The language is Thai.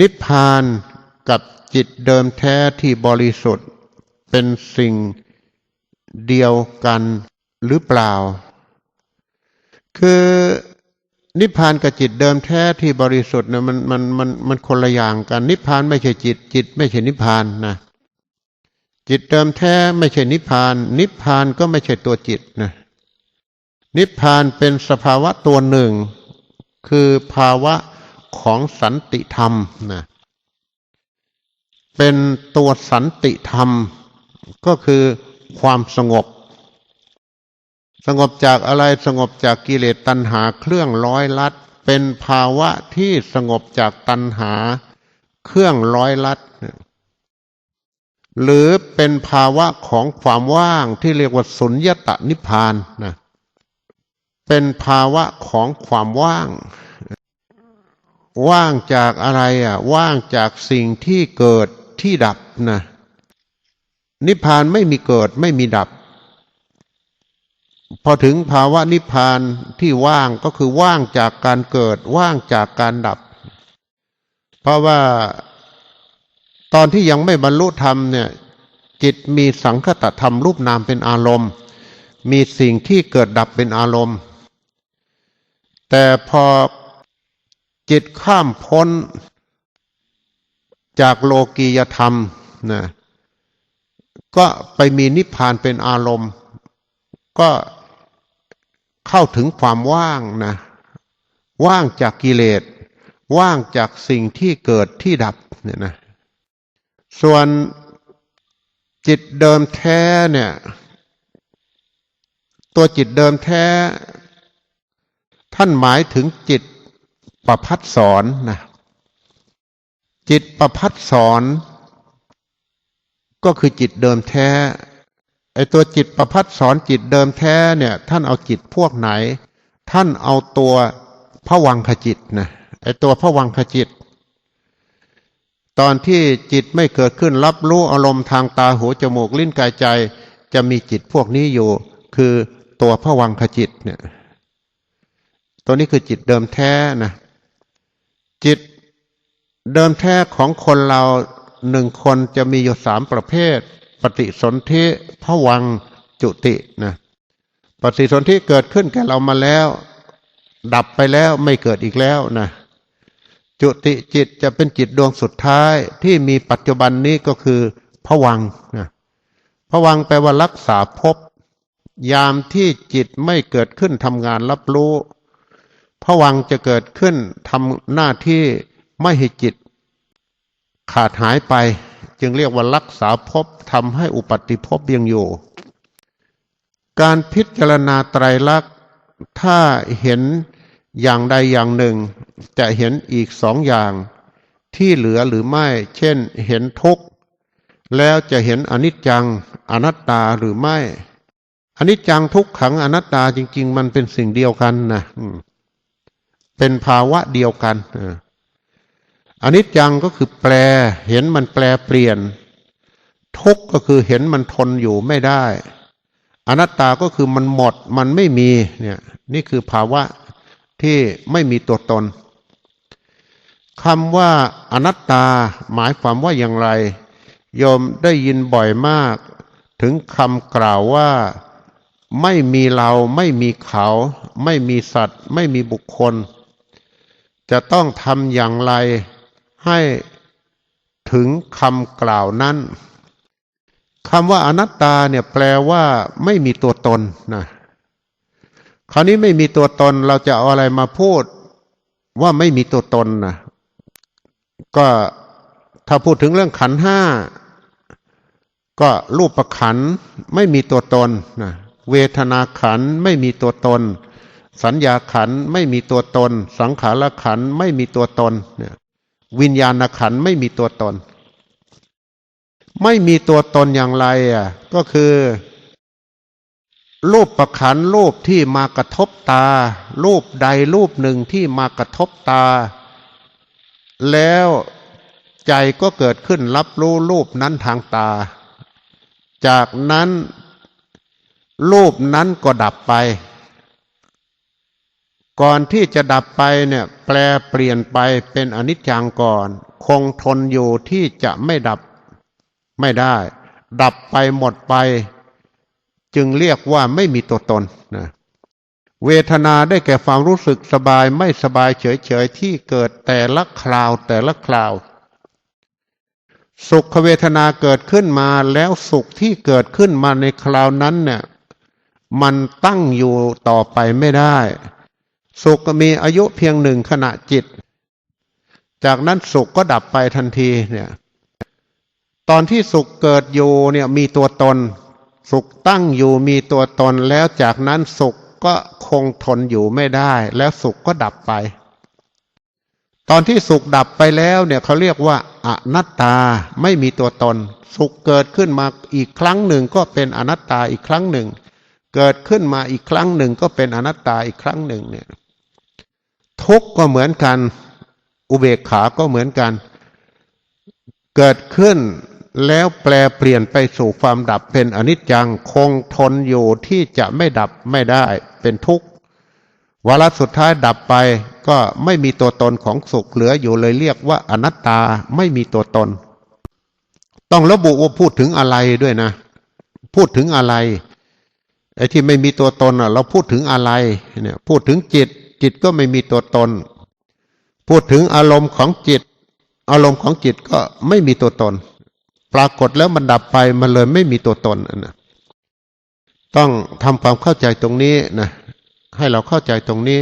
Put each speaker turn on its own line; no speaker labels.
นิพพานกับจิตเดิมแท้ที่บริสุทธิ์ เป็นสิ่งเดียวกันหรือเปล่า คือนิพพานกับจิตเดิมแท้ที่บริสุทธิ์เนี่ยมันมันมันมันคนละอย่างกัน นิพพานไม่ใช่จิต จิตไม่ใช่นิพพานนะจิตเดิมแท้ไม่ใช่นิพพาน นิพพานก็ไม่ใช่ตัวจิตนะนิพพานเป็นสภาวะตัวหนึ่ง คือภาวะ ของสันติธรรมนะเป็นตัวสันติธรรม ก็คือความสงบ สงบจากอะไรสงบจากกิเลสตัณหาเครื่องร้อยลัด เป็นภาวะที่สงบจากตัณหาเครื่องร้อยลัด หรือเป็นภาวะของความว่างที่เรียกว่าสุญญตนิพพานนะเป็นภาวะของความว่าง ว่างจากอะไรอะ ว่างจากสิ่งที่เกิดที่ดับนะ นิพพานไม่มีเกิดไม่มีดับ พอถึงภาวะนิพพานที่ว่างก็คือว่างจากการเกิด ว่างจากการดับ เพราะว่าตอนที่ยังไม่บรรลุธรรมเนี่ย จิตมีสังคตธรรมรูปนามเป็นอารมณ์ มีสิ่งที่เกิดดับเป็นอารมณ์ แต่พอ จิตข้ามพ้นจากโลกียธรรมนะก็ไปมีนิพพานเป็นอารมณ์ ก็เข้าถึงความว่างนะว่างจากกิเลส ว่างจากสิ่งที่เกิดที่ดับเนี่ยนะส่วนจิตเดิมแท้เนี่ย ตัวจิตเดิมแท้ ท่านหมายถึงจิต ประพัดสอนนะจิตประพัดสอนก็คือจิตเดิมแท้ไอตัวจิตประพัดสอนจิตเดิมแท้เนี่ยท่านเอาจิตพวกไหน ท่านเอาตัวพระวังขจิตนะไอตัวพระวังขจิต ตอนที่จิตไม่เกิดขึ้นรับรู้อารมณ์ทางตาหูจมูกลิ้นกายใจ จะมีจิตพวกนี้อยู่ คือตัวพระวังขจิตเนี่ยตัวนี้คือจิตเดิมแท้นะ จิตเดิมแท้ของคนเราหนึ่งคนจะมีอยู่สามประเภท ปฏิสนธิผวังจุตินะปฏิสนธิเกิดขึ้นแก่เรามาแล้ว ดับไปแล้วไม่เกิดอีกแล้วนะจุติจิตจะเป็นจิตดวงสุดท้ายที่มีปัจจุบันนี้ก็คือผวังนะผวังแปลว่ารักษาภพยามที่จิตไม่เกิดขึ้นทำงานรับรู้ ผวังจะเกิดขึ้นทำหน้าที่ไม่ให้จิต ขาดหายไป จึงเรียกว่ารักษาภพทำให้อุปติภพยังอยู่ การพิจารณาไตรลักษณ์ถ้าเห็นอย่างใดอย่างหนึ่ง จะเห็นอีกสองอย่าง ที่เหลือหรือไม่ เช่น เห็นทุกข์แล้วจะเห็นอนิจจังอนัตตาหรือไม่อนิจจังทุกขังอนัตตาจริง ๆ มันเป็นสิ่งเดียวกันนะ เป็นภาวะเดียวกันอนิจจังก็คือแปลเห็นมันแปลเปลี่ยน ทุกก็คือเห็นมันทนอยู่ไม่ได้ อนัตตาก็คือมันหมดมันไม่มีเนี่ยนี่คือภาวะที่ไม่มีตัวตนคำว่าอนัตตาหมายความว่าอย่างไรโยมได้ยินบ่อยมาก ถึงคำกล่าวว่าไม่มีเราไม่มีเขา ไม่มีสัตว์ ไม่มีบุคคล จะต้องทำอย่างไรให้ถึงคำกล่าวนั้นคำว่าอนัตตาเนี่ยแปลว่าไม่มีตัวตนนะคราวนี้ไม่มีตัวตนเราจะเอาอะไรมาพูดว่าไม่มีตัวตนนะก็ถ้าพูดถึงเรื่องขันห้าก็รูปประขันไม่มีตัวตนนะเวทนาขันไม่มีตัวตน สัญญาขันไม่มีตัวตน สังขารขันไม่มีตัวตนเนี่ยวิญญาณขันไม่มีตัวตน ไม่มีตัวตนอย่างไรอะก็คือรูปประขันรูปที่มากระทบตา รูปใดรูปหนึ่งที่มากระทบตา แล้วใจก็เกิดขึ้นรับรู้รูปนั้นทางตา จากนั้นรูปนั้นก็ดับไป ก่อนที่จะดับไปเนี่ยแปลเปลี่ยนไปเป็นอนิจจังก่อน คงทนอยู่ที่จะไม่ดับไม่ได้ ดับไปหมดไป จึงเรียกว่าไม่มีตัวตนนะเวทนาได้แก่ความรู้สึกสบายไม่สบายเฉยๆที่เกิดแต่ละคราวแต่ละคราว สุขเวทนาเกิดขึ้นมาแล้วสุขที่เกิดขึ้นมาในคราวนั้นเนี่ยมันตั้งอยู่ต่อไปไม่ได้ สุขก็มีอายุเพียงหนึ่งขณะจิต จากนั้นสุขก็ดับไปทันทีเนี่ยตอนที่สุขเกิดอยู่เนี่ยมีตัวตน สุขตั้งอยู่มีตัวตนแล้วจากนั้นสุขก็คงทนอยู่ไม่ได้ แล้วสุขก็ดับไป ตอนที่สุขดับไปแล้วเนี่ยเขาเรียกว่าอนัตตาไม่มีตัวตน สุขเกิดขึ้นมาอีกครั้งหนึ่งก็เป็นอนัตตาอีกครั้งหนึ่ง เกิดขึ้นมาอีกครั้งหนึ่งก็เป็นอนัตตาอีกครั้งหนึ่งเนี่ย ทุกข์ก็เหมือนกัน อุเบกขาก็เหมือนกัน เกิดขึ้นแล้วแปลเปลี่ยนไปสู่ความดับเป็นอนิจจังคงทนอยู่ที่จะไม่ดับไม่ได้เป็นทุกข์วาระสุดท้ายดับไปก็ไม่มีตัวตนของสุขเหลืออยู่เลยเรียกว่าอนัตตาไม่มีตัวตน ต้องระบุว่าพูดถึงอะไรด้วยนะ พูดถึงอะไรไอ้ที่ไม่มีตัวตนเราพูดถึงอะไรเนี่ยพูดถึงจิต จิตก็ไม่มีตัวตน พูดถึงอารมณ์ของจิต อารมณ์ของจิตก็ไม่มีตัวตน ปรากฏแล้วมันดับไปมันเลยไม่มีตัวตนนะต้องทำความเข้าใจตรงนี้นะให้เราเข้าใจตรงนี้